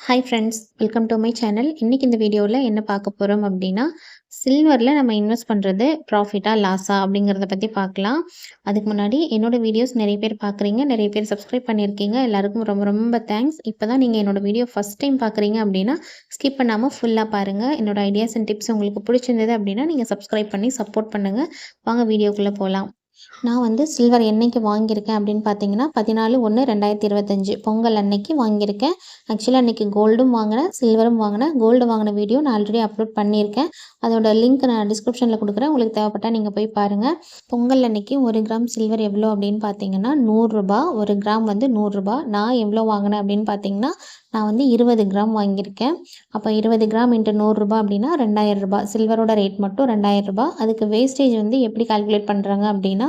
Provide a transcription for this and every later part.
Hi friends welcome to my channel இன்றைக்கி இந்த வீடியோவில் என்ன பார்க்க போகிறோம் அப்படின்னா சில்வரில் நம்ம இன்வெஸ்ட் பண்ணுறது ப்ராஃபிட்டா லாஸா அப்படிங்கிறத பற்றி பார்க்கலாம். அதுக்கு முன்னாடி என்னோடய வீடியோஸ் நிறைய பேர் பார்க்குறீங்க நிறைய பேர் சப்ஸ்கிரைப் பண்ணியிருக்கீங்க. எல்லாருக்கும் ரொம்ப ரொம்ப தேங்க்ஸ் இப்போ தான் நீங்கள் என்னோடய வீடியோ ஃபஸ்ட் டைம் பார்க்குறீங்க அப்படின்னா ஸ்கிப் பண்ணாமல் ஃபுல்லாக பாருங்கள் என்னோடய ஐடியாஸ் அண்ட் டிப்ஸ் உங்களுக்கு பிடிச்சிருந்தது அப்படின்னா நீங்கள் சப்ஸ்கிரைப் பண்ணி சப்போர்ட் பண்ணுங்கள் வாங்க வீடியோக்குள்ளே போகலாம் நான் வந்து சில்வர் என்னைக்கு வாங்கியிருக்கேன் அப்படின்னு பார்த்தீங்கன்னா பதினாலு ஒன்று ரெண்டாயிரத்தி இருபத்தஞ்சி. பொங்கல் அன்னைக்கு வாங்கியிருக்கேன். ஆக்சுவலாக அன்றைக்கி கோல்டும் வாங்கினேன் சில்வரும் வாங்கினேன். கோல்டு வாங்கின வீடியோ நான் ஆல்ரெடி அப்லோட் பண்ணியிருக்கேன். அதோட லிங்க் நான் டிஸ்கிரிப்ஷனில் கொடுக்குறேன். உங்களுக்கு தேவைப்பட்டால் நீங்கள் போய் பாருங்கள் பொங்கல் அன்னைக்கு ஒரு கிராம் சில்வர் எவ்வளோ அப்படின்னு பார்த்தீங்கன்னா நூறுரூபா ஒரு கிராம் வந்து நூறுரூபா நான் எவ்வளோ வாங்கினேன் அப்படின்னு பார்த்தீங்கன்னா நான் வந்து இருபது கிராம் வாங்கியிருக்கேன். அப்போ இருபது கிராம் இன்ட்டு நூறுரூபா அப்படின்னா ரெண்டாயிரம் ரூபாய் சில்வரோட ரேட் மட்டும் ரெண்டாயிரம் ரூபாய் அதுக்கு வேஸ்டேஜ் வந்து எப்படி கால்குலேட் பண்ணுறாங்க அப்படின்னா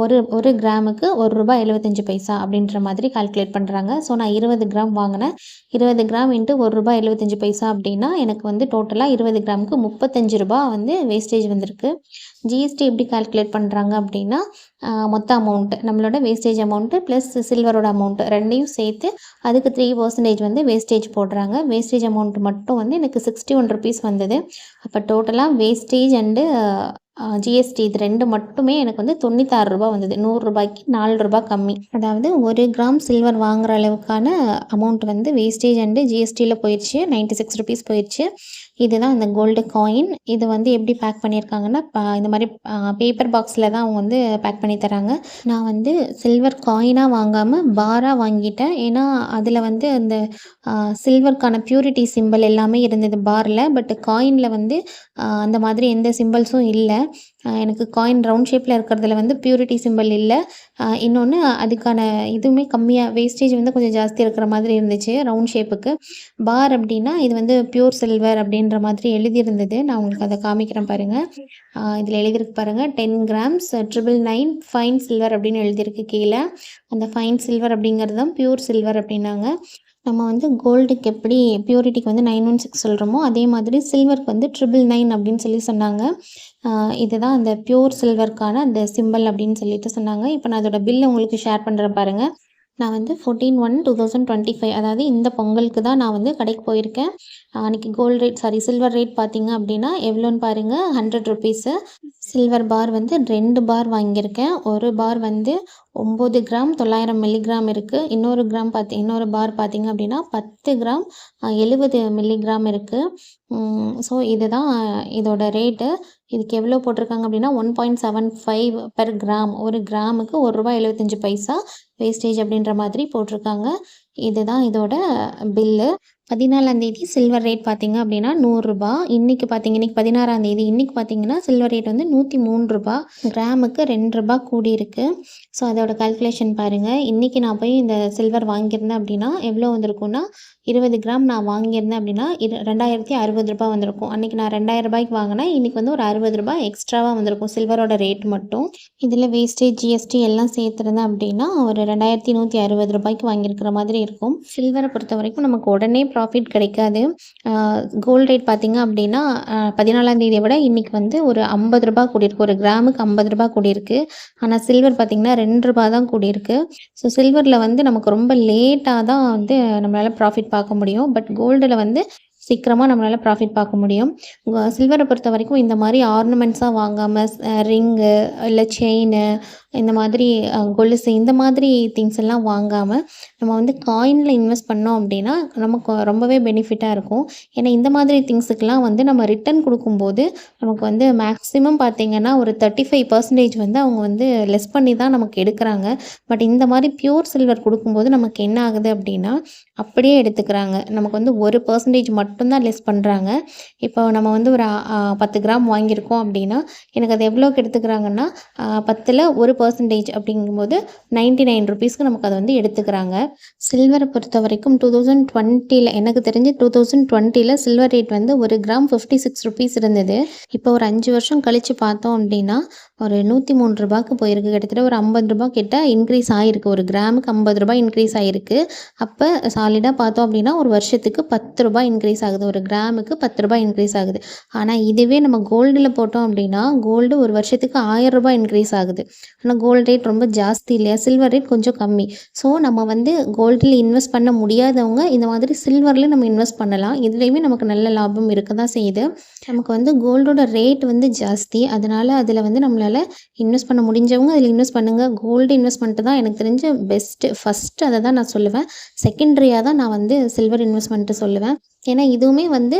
ஒரு ஒரு கிராமுக்கு ஒரு ரூபாய் எழுபத்தஞ்சி பைசா அப்படின்ற மாதிரி கால்குலேட் பண்ணுறாங்க ஸோ நான் இருபது கிராம் வாங்கினேன். இருபது கிராம் இன்ட்டு ஒரு ரூபாய் எழுபத்தஞ்சி பைசா அப்படின்னா எனக்கு வந்து டோட்டலாக இருபது கிராமுக்கு முப்பத்தஞ்சு ரூபா வந்து வேஸ்டேஜ் வந்திருக்கு. ஜிஎஸ்டி எப்படி கால்குலேட் பண்ணுறாங்க அப்படின்னா மொத்த அமௌண்ட்டு நம்மளோட வேஸ்டேஜ் அமௌண்ட்டு ப்ளஸ் சில்வரோட அமௌண்ட்டு ரெண்டையும் சேர்த்து அதுக்கு த்ரீ பர்சன்டேஜ் வந்து வேஸ்டேஜ் போடுறாங்க. வேஸ்டேஜ் அமௌண்ட் மட்டும் வந்து எனக்கு சிக்ஸ்டி ஒன் ருபீஸ் வந்தது. அப்போ டோட்டலாக வேஸ்டேஜ் அண்டு ஜிஎஸ்டி இது ரெண்டு மட்டுமே எனக்கு வந்து தொண்ணூத்தாறு ரூபா வந்தது. நூறுரூபாய்க்கு நாலு ரூபா கம்மி. அதாவது ஒரு கிராம் சில்வர் வாங்குற அளவுக்கான அமௌண்ட் வந்து வேஸ்டேஜ் அண்டு ஜிஎஸ்டியில் போயிடுச்சு நைன்ட்டி சிக்ஸ் ருபீஸ் போயிடுச்சு இதுதான் அந்த கோல்டு காயின் இது வந்து எப்படி பேக் பண்ணியிருக்காங்கன்னா இந்த மாதிரி பேப்பர் பாக்ஸில் தான் அவங்க வந்து பேக் பண்ணி தராங்க. நான் வந்து சில்வர் காயினாக வாங்காமல் பாராக வாங்கிட்டேன். ஏன்னா அதில் வந்து அந்த சில்வருக்கான ப்யூரிட்டி சிம்பிள் எல்லாமே இருந்தது பாரில் பட் காயினில் வந்து அந்த மாதிரி எந்த சிம்பிள்ஸும் இல்லை. எனக்கு காயின் ரவுண்ட் ஷேப்பில் இருக்கிறதுல வந்து ப்யூரிட்டி சிம்பிள் இல்லை. இன்னொன்று அதுக்கான இதுவுமே கம்மியாக வேஸ்டேஜ் வந்து கொஞ்சம் ஜாஸ்தி இருக்கிற மாதிரி இருந்துச்சு ரவுண்ட் ஷேப்புக்கு பார் அப்படின்னா இது வந்து ப்யூர் சில்வர் அப்படின்னு அப்படின்ற மாதிரி எழுதியிருந்தது. நான் உங்களுக்கு அதை காமிக்கிறேன் பாருங்கள் இதில் எழுதியிருக்கு பாருங்கள் ten grams triple nine fine silver அப்படின்னு எழுதியிருக்கு கீழே. அந்த ஃபைன் சில்வர் அப்படிங்கிறது தான் ப்யூர் சில்வர் அப்படின்னாங்க. நம்ம வந்து கோல்டுக்கு எப்படி பியூரிட்டிக்கு வந்து நைன் ஒன் சிக்ஸ் சொல்கிறோமோ அதே மாதிரி சில்வருக்கு வந்து ட்ரிபிள் நைன் அப்படின்னு சொல்லி சொன்னாங்க. இதுதான் அந்த பியூர் சில்வருக்கான அந்த சிம்பிள் அப்படின்னு சொல்லிட்டு சொன்னாங்க. இப்போ நான் அதோட பில் உங்களுக்கு ஷேர் பண்ணுறேன் பாருங்கள் நான் வந்து fourteen one two thousand twenty five அதாவது இந்த பொங்கலுக்கு தான் நான் வந்து கடைக்கு போயிருக்கேன். அன்றைக்கி gold rate sorry silver rate பார்த்தீங்க அப்படின்னா எவ்வளோன்னு பாருங்கள் ஹண்ட்ரட் ருபீஸு சில்வர் பார் வந்து ரெண்டு பார் வாங்கியிருக்கேன். ஒரு பார் வந்து ஒம்பது கிராம் தொள்ளாயிரம் மில்லிகிராம் இருக்குது இன்னொரு கிராம் பார்த்தி இன்னொரு பார் பார்த்திங்க அப்படின்னா பத்து கிராம் எழுபது மில்லிகிராம் இருக்குது ஸோ இதுதான் இதோட ரேட்டு. இதுக்கு எவ்வளோ போட்டிருக்காங்க அப்படின்னா one point seven five per gram. ஒரு கிராமுக்கு ஒரு ரூபா எழுபத்தஞ்சி பைசா வேஸ்டேஜ் அப்படின்ற மாதிரி போட்டிருக்காங்க. இதுதான் இதோட பில்லு. பதினாலாந்தேதி சில்வர் ரேட் பார்த்திங்க அப்படின்னா நூறுரூபா இன்றைக்கி பார்த்திங்க இன்றைக்கி பதினாறாந்தேதி இன்றைக்கி பார்த்திங்கன்னா சில்வர் ரேட் வந்து நூற்றி மூணு ரூபா கிராமுக்கு ரெண்டு ரூபா கூடி இருக்குது ஸோ அதோட கல்குலேஷன் பாருங்கள் இன்றைக்கி நான் போய் இந்த சில்வர் வாங்கியிருந்தேன் அப்படின்னா எவ்வளோ வந்திருக்குன்னா இருபது கிராம் நான் வாங்கியிருந்தேன் அப்படின்னா இரு ரெண்டாயிரத்தி அறுபது ரூபாய் வந்திருக்கும். அன்றைக்கி நான் ரெண்டாயிரம் ரூபாய்க்கு வாங்கினேன் இன்றைக்கி வந்து ஒரு அறுபது ரூபாய் எக்ஸ்ட்ராவாக வந்திருக்கும் சில்வரோட ரேட் மட்டும். இதில் வேஸ்டேஜ் ஜிஎஸ்டி எல்லாம் சேர்த்துருந்தேன் அப்படின்னா ஒரு ரெண்டாயிரத்தி நூற்றி அறுபது ரூபாய்க்கு வாங்கியிருக்கிற மாதிரி இருக்கும். சில்வரை பொறுத்த வரைக்கும் நமக்கு உடனே ப்ராஃபிட் கிடைக்காது. கோல்டு ரேட் பார்த்திங்க அப்படின்னா பதினாலாம் தேதியை விட இன்றைக்கி வந்து ஒரு ஐம்பது ரூபா கூடியிருக்கு. ஒரு கிராமுக்கு ஐம்பது ரூபா கூடியிருக்கு. ஆனால் சில்வர் பார்த்திங்கன்னா ரெண்டு ரூபா தான் கூடியிருக்கு. ஸோ சில்வரில் வந்து நமக்கு ரொம்ப லேட்டாக தான் வந்து நம்மளால் ப்ராஃபிட் பார்க்க முடியும். பட் கோல்டில் வந்து சீக்கிரமாக நம்மளால் ப்ராஃபிட் பார்க்க முடியும். சில்வரை பொறுத்த வரைக்கும் இந்த மாதிரி ஆர்னமெண்ட்ஸாக வாங்காமல் ரிங்கு இல்லை செயின் இந்த மாதிரி கொலுசு இந்த மாதிரி திங்ஸ் எல்லாம் வாங்காமல் நம்ம வந்து காயினில் இன்வெஸ்ட் பண்ணோம் அப்படின்னா நமக்கு ரொம்பவே பெனிஃபிட்டாக இருக்கும். ஏன்னா இந்த மாதிரி திங்ஸுக்கெலாம் வந்து நம்ம ரிட்டர்ன் கொடுக்கும்போது நமக்கு வந்து மேக்ஸிமம் பார்த்திங்கன்னா ஒரு தேர்ட்டி ஃபைவ் பர்சன்டேஜ் வந்து அவங்க வந்து லெஸ் பண்ணி தான் நமக்கு எடுக்கிறாங்க. பட் இந்த மாதிரி ப்யூர் சில்வர் கொடுக்கும்போது நமக்கு என்ன ஆகுது அப்படின்னா அப்படியே எடுத்துக்கிறாங்க. நமக்கு வந்து ஒரு பர்சன்டேஜ் மட்டும்தான் லெஸ் பண்ணுறாங்க இப்போ நம்ம வந்து ஒரு பத்து கிராம் வாங்கியிருக்கோம் அப்படின்னா எனக்கு அது எவ்வளோக்கு எடுத்துக்கிறாங்கன்னா பத்தில் ஒரு பர்சன்டேஜ் பர்சன்டேஜ் அப்படிங்கும்போது நைன்ட்டி நைன் ருபீஸ்க்கு நமக்கு அதை வந்து எடுத்துக்கிறாங்க. சில்வரை பொறுத்த வரைக்கும் டூ தௌசண்ட் டுவெண்ட்டியில் எனக்கு தெரிஞ்சு டூ தௌசண்ட் டுவெண்ட்டியில் சில்வர் ரேட் வந்து ஒரு கிராம் ஃபிஃப்டி சிக்ஸ் ருபீஸ் இருந்தது. இப்போ ஒரு அஞ்சு வருஷம் கழித்து பார்த்தோம் அப்படின்னா ஒரு நூற்றி மூணு ரூபாய்க்கு போயிருக்கு. கிட்டத்தட்ட ஒரு ஐம்பது ரூபா கிட்ட இன்க்ரீஸ் ஆகிருக்கு ஒரு கிராமுக்கு ஐம்பது ரூபாய் இன்க்ரீஸ் ஆகிருக்கு அப்போ சாலிடாக பார்த்தோம் அப்படின்னா ஒரு வருஷத்துக்கு பத்து ரூபாய் இன்க்ரீஸ் ஆகுது. ஒரு கிராமுக்கு பத்து ரூபாய் இன்க்ரீஸ் ஆகுது. ஆனால் இதுவே நம்ம கோல்டில் போட்டோம் அப்படின்னா கோல்டு ஒரு வருஷத்துக்கு ஆயிரம் ரூபாய் இன்க்ரீஸ் ஆகுது. ஆனால் கோல்டு ரேட் ரொம்ப ஜாஸ்தி இல்லையா? சில்வர் ரேட் கொஞ்சம் கம்மி. ஸோ நம்ம வந்து கோல்டில் இன்வெஸ்ட் பண்ண முடியாதவங்க இந்த மாதிரி சில்வரில் நம்ம இன்வெஸ்ட் பண்ணலாம். இதுலேயுமே நமக்கு நல்ல லாபம் இருக்க தான் செய்யுது. நமக்கு வந்து கோல்டோட ரேட் வந்து ஜாஸ்தி. அதனால் அதில் வந்து நம்மளால் இன்வெஸ்ட் பண்ண முடிஞ்சவங்க அதில் இன்வெஸ்ட் பண்ணுங்கள் கோல்டு இன்வெஸ்ட்மெண்ட்டு தான் எனக்கு தெரிஞ்ச பெஸ்ட்டு ஃபஸ்ட்டு அதை தான் நான் சொல்லுவேன். செகண்டரியாக தான் நான் வந்து சில்வர் இன்வெஸ்ட்மெண்ட்டு சொல்லுவேன். ஏன்னா இதுவுமே வந்து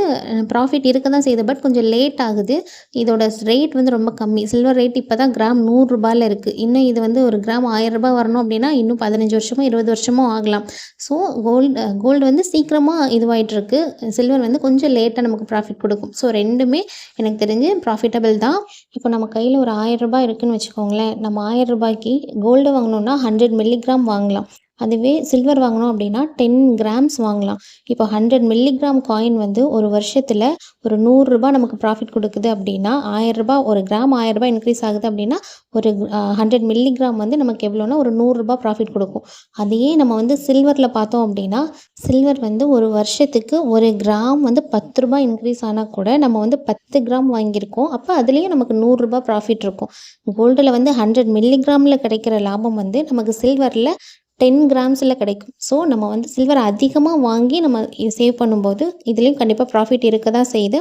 ப்ராஃபிட் இருக்க தான் செய்யுது. பட் கொஞ்சம் லேட் ஆகுது. இதோட ரேட் வந்து ரொம்ப கம்மி. சில்வர் ரேட் இப்போ தான் கிராம் நூறுரூபாயில் இருக்குது இன்னும் இது வந்து ஒரு கிராம் ஆயிரரூபா வரணும் அப்படின்னா இன்னும் பதினஞ்சு வருஷமோ இருபது வருஷமோ ஆகலாம். ஸோ கோல்டு கோல்டு வந்து சீக்கிரமாக இதுவாகிட்டுருக்கு சில்வர் வந்து கொஞ்சம் லேட்டாக நமக்கு ப்ராஃபிட் கொடுக்கும். ஸோ ரெண்டுமே எனக்கு தெரிஞ்சு ப்ராஃபிட்டபிள் தான். இப்போ நம்ம கையில் ஒரு ஆயிரரூபா இருக்குதுன்னு வச்சுக்கோங்களேன். நம்ம ஆயிரம் ரூபாய்க்கு கோல்டு வாங்கினோன்னா ஹண்ட்ரட் மில்லிகிராம் வாங்கலாம். அதுவே சில்வர் வாங்கினோம் அப்படின்னா டென் கிராம்ஸ் வாங்கலாம். இப்போ ஹண்ட்ரட் மில்லிகிராம் காயின் வந்து ஒரு வருஷத்தில் ஒரு நூறுரூபா நமக்கு ப்ராஃபிட் கொடுக்குது அப்படின்னா ஆயிரரூபா ஒரு கிராம் ஆயிரரூபா இன்க்ரீஸ் ஆகுது அப்படின்னா ஒரு ஹண்ட்ரட் மில்லிகிராம் வந்து நமக்கு எவ்வளோனா ஒரு நூறுரூபா ப்ராஃபிட் கொடுக்கும். அதையே நம்ம வந்து சில்வரில் பார்த்தோம் அப்படின்னா சில்வர் வந்து ஒரு வருஷத்துக்கு ஒரு கிராம் வந்து பத்து ரூபாய் இன்க்ரீஸ் ஆனால் கூட நம்ம வந்து பத்து கிராம் வாங்கியிருக்கோம். அப்போ அதுலேயும் நமக்கு நூறுரூபா ப்ராஃபிட் இருக்கும். கோல்டில் வந்து ஹண்ட்ரட் மில்லிகிராமில் கிடைக்கிற லாபம் வந்து நமக்கு சில்வரில் டென் கிராம்ஸில் கிடைக்கும். ஸோ நம்ம வந்து சில்வர் அதிகமாக வாங்கி நம்ம சேவ் பண்ணும்போது இதுலேயும் கண்டிப்பாக ப்ராஃபிட் இருக்க தான் செய்யுது.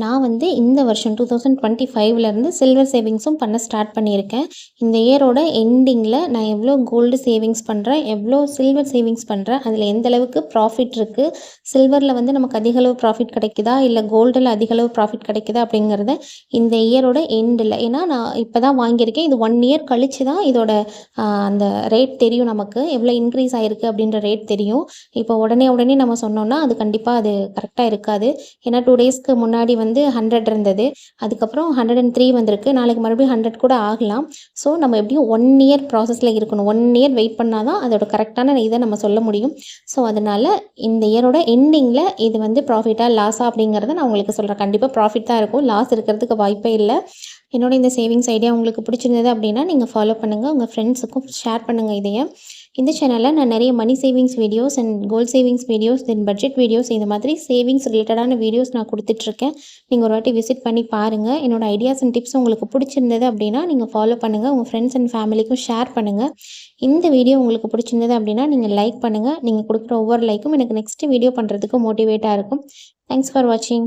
நான் வந்து இந்த வருஷம் டூ தௌசண்ட் டுவெண்ட்டி ஃபைவ்லேருந்து சில்வர் சேவிங்ஸும் பண்ண ஸ்டார்ட் பண்ணியிருக்கேன். இந்த இயரோட எண்டிங்கில் நான் எவ்வளோ கோல்டு சேவிங்ஸ் பண்ணுறேன் எவ்வளோ சில்வர் சேவிங்ஸ் பண்ணுறேன் அதில் எந்த அளவுக்கு ப்ராஃபிட் இருக்குது சில்வரில் வந்து நமக்கு அதிகளவு ப்ராஃபிட் கிடைக்குதா இல்லை கோல்டில் அதிகளவு ப்ராஃபிட் கிடைக்குதா அப்படிங்கிறத இந்த இயரோட எண்டில் ஏன்னா நான் இப்போ தான் வாங்கியிருக்கேன் இது ஒன் இயர் கழித்து தான் இதோட அந்த ரேட் தெரியும் நமக்கு எவ்வளோ இன்க்ரீஸ் ஆகிருக்கு அப்படின்ற ரேட் தெரியும். இப்போ உடனே உடனே நம்ம சொன்னோன்னா அது கண்டிப்பாக அது கரெக்டாக இருக்காது. ஏன்னா டூ டேஸ்க்கு முன்னாடி வந்து ஹண்ட்ரட் இருந்தது. அதுக்கப்புறம் ஹண்ட்ரட் அண்ட் த்ரீ வந்திருக்கு. நாளைக்கு மறுபடியும் ஹண்ட்ரட் கூட ஆகலாம். ஸோ நம்ம எப்படியும் ஒன் இயர் ப்ராசஸில் இருக்கணும். ஒன் இயர் வெயிட் பண்ணால் தான் அதோட கரெக்டான இதை நம்ம சொல்ல முடியும். ஸோ அதனால் இந்த இயரோட எண்டிங்கில் இது வந்து ப்ராஃபிட்டாக லாஸாக அப்படிங்கிறத நான் உங்களுக்கு சொல்கிறேன் கண்டிப்பாக ப்ராஃபிட் தான் இருக்கும். லாஸ் இருக்கிறதுக்கு வாய்ப்பே இல்லை. என்னோட இந்த சேவிங்ஸ் ஐடியா உங்களுக்கு பிடிச்சிருந்தது அப்படின்னா நீங்கள் ஃபாலோ பண்ணுங்கள் உங்கள் ஃப்ரெண்ட்ஸுக்கும் ஷேர் பண்ணுங்கள் இதையே. இந்த சேனலில் நான் நிறைய money savings videos and gold savings videos then budget videos இந்த மாதிரி சேவிங்ஸ் ரிலேட்டடான வீடியோஸ் நான் கொடுத்துட்ருக்கேன். நீங்கள் ஒரு வாட்டி விசிட் பண்ணி பாருங்கள் என்னோடய ஐடியாஸ் அண்ட் டிப்ஸ் உங்களுக்கு பிடிச்சிருந்தது அப்படின்னா நீங்கள் ஃபாலோ பண்ணுங்கள் உங்கள் ஃப்ரெண்ட்ஸ் அண்ட் ஃபேமிலிக்கும் ஷேர் பண்ணுங்கள் இந்த வீடியோ உங்களுக்கு பிடிச்சிருந்தது அப்படின்னா நீங்கள் லைக் பண்ணுங்கள் நீங்கள் கொடுக்குற ஒவ்வொரு லைக்கும் எனக்கு நெக்ஸ்ட் வீடியோ பண்ணுறதுக்கு மோட்டிவேட்டாக இருக்கும். தேங்க்ஸ் ஃபார் வாட்சிங்